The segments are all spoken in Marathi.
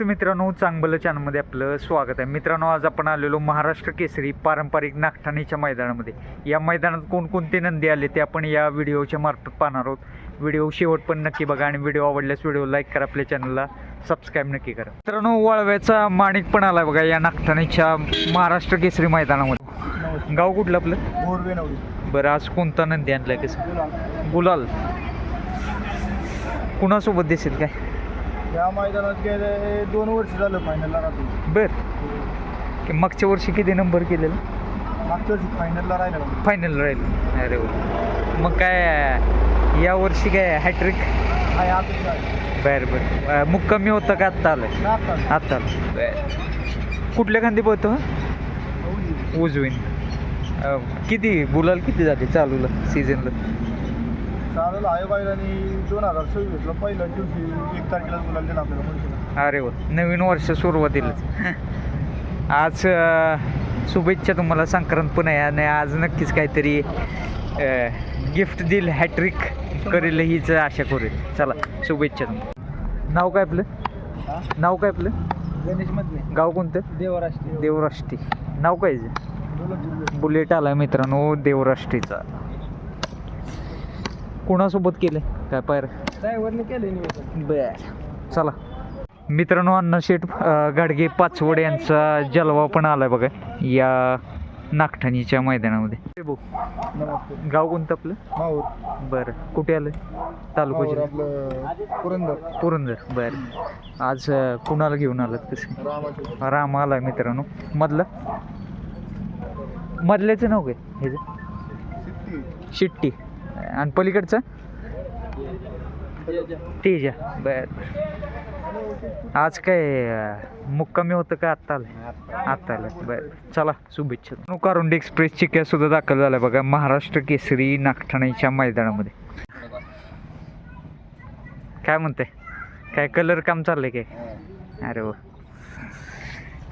मित्रांनो चांगलं चॅनलमध्ये आपलं स्वागत आहे. मित्रांनो आज आपण आलेलो महाराष्ट्र केसरी पारंपरिक नागठाणीच्या मैदानामध्ये. या मैदानात कोणकोणते नंदी आले ते आपण या व्हिडिओच्या मार्फत पाहणार आहोत. व्हिडिओ शेवट पण नक्की बघा आणि व्हिडिओ आवडल्यास व्हिडिओ लाईक करा आपल्या चॅनलला सबस्क्राईब नक्की करा. मित्रांनो वळव्याचा माणिक पण आला बघा या नागठाणीच्या महाराष्ट्र केसरी मैदानामध्ये. गाव कुठलं आपलं? बरं आज कोणता नंदी आणलाय कसं गुलाल. कुणासोबत दिसेल काय? या मैदानात गेले दोन वर्ष झालं फायनलला राहतो. बर. की मागच्या वर्षी किती नंबर केलेला? मागच्या वर्षी फायनलला राहिला. फायनल राहील. अरे वा. मग काय या वर्षी काय हॅट्रिक. बर बर. अं, मुक्कामी होतं का आत्ता आलं. आत्ता आलं बर. कुठल्या खांदी पोहतो. उजवीन. अं, किती गुलाल किती झाले चालूला सीझनला चालेल दोन हजार सव्वीसला पहिल्या दिवशी एक तारखेला दिला आपल्याला. अरे वा नवीन वर्ष सुरुवातीलाच आज अं, शुभेच्छा तुम्हाला संक्रांत पण आहे आणि आज नक्कीच काहीतरी गिफ्ट देईल हॅट्रिक करेल हीच आशा करेल चला शुभेच्छा तुम्हाला. नाव काय आपलं? हा? नाव काय आपलं? गणेश मधले. गाव कोणतं? देवराष्ट्रीय देवराष्ट्री. नाव काय बुलेट. आला मित्रांनो देवराष्ट्रीचा. कोणासोबत केलं? काय पायर? ड्रायव्हरने केले बर. चला. मित्रांनो अण्णा शेठ अं, गाडगे पाचवड यांचा जलवा पण आलाय बघा या नागठाणीच्या मैदानामध्ये. नमस्ते. गाव कोणतं आपलं? माहूर. बरं. कुठे आलं तालुका आपलं पुरंदर. पुरंदर. बरं. आज कुणाला घेऊन आलात कसं रामाचे. राम आलाय मित्रांनो. मधलं? मधल्याचं नाव काय? ह्याचं शिट्टी. आणि पलीकडचं? तेजा. बर. आज काय मुक्कामी होतं का आत्ता आलं आत्ता आलं बर. चला शुभेच्छा. कारुंडी एक्सप्रेस चिक्या सुद्धा दाखल झाला बघा महाराष्ट्र केसरी नागठाण्याच्या मैदानामध्ये. काय म्हणते काय कलर काम चाललंय काय? अरे वा.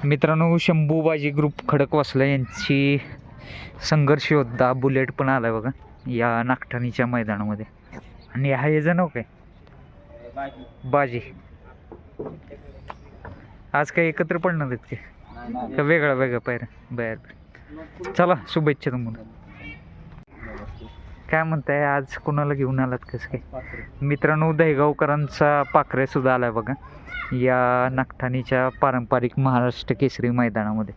मित्रांनो शंभूबाजी ग्रुप खडकवासला यांची संघर्ष योद्धा बुलेट पण आलाय बघा. या नागठाणीच्या मैदानामध्ये. आणि हा याचं नाव काय? बाजी. आज काय एकत्र पडणार आहेत ते का वेगळा वेगळा पायरा? बर चला शुभेच्छा तुम्हाला. काय म्हणताय आज कोणाला घेऊन आलात कसं काय मित्रांनो दहेगावकरांचा पाखरे सुद्धा आलाय बघा. या नागठाणीच्या पारंपरिक महाराष्ट्र केसरी मैदानामध्ये.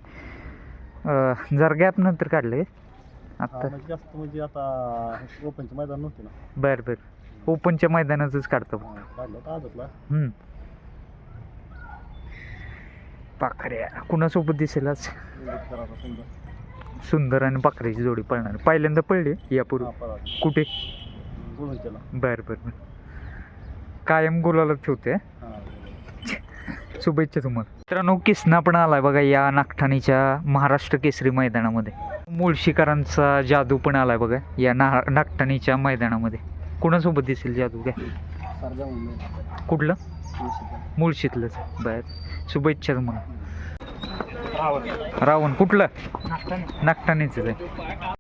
जर जरा गॅप नंतर काढले आत्ता जास्त म्हणजे आता ओपनचे मैदान नव्हते ना. बर बर. ओपनच्या मैदानातच काढतो काढलं होतं आजचला हम्म. पाखऱ्या. कुणासोबत दिसेल आज? सुंदर. आणि पाखऱ्याची जोडी पळणार. पहिल्यांदा पडली यापूर्वी. कुठे? बर बर बर. कायम गुलाला ठेवते. शुभेच्छा तुम्हाला. मित्रांनो किसना पण आलाय बघा या नागठाणीच्या महाराष्ट्र केसरी मैदानामध्ये. मुळशीकरांचा जादू पण आलाय बघा या ना नागठाणीच्या मैदानामध्ये. कुणासोबत दिसेल जादू काय कुठलं? मुळशीतलंच. बर. शुभेच्छा तुम्हाला. रावण. कुठलं? नागठाणीचंच आहे.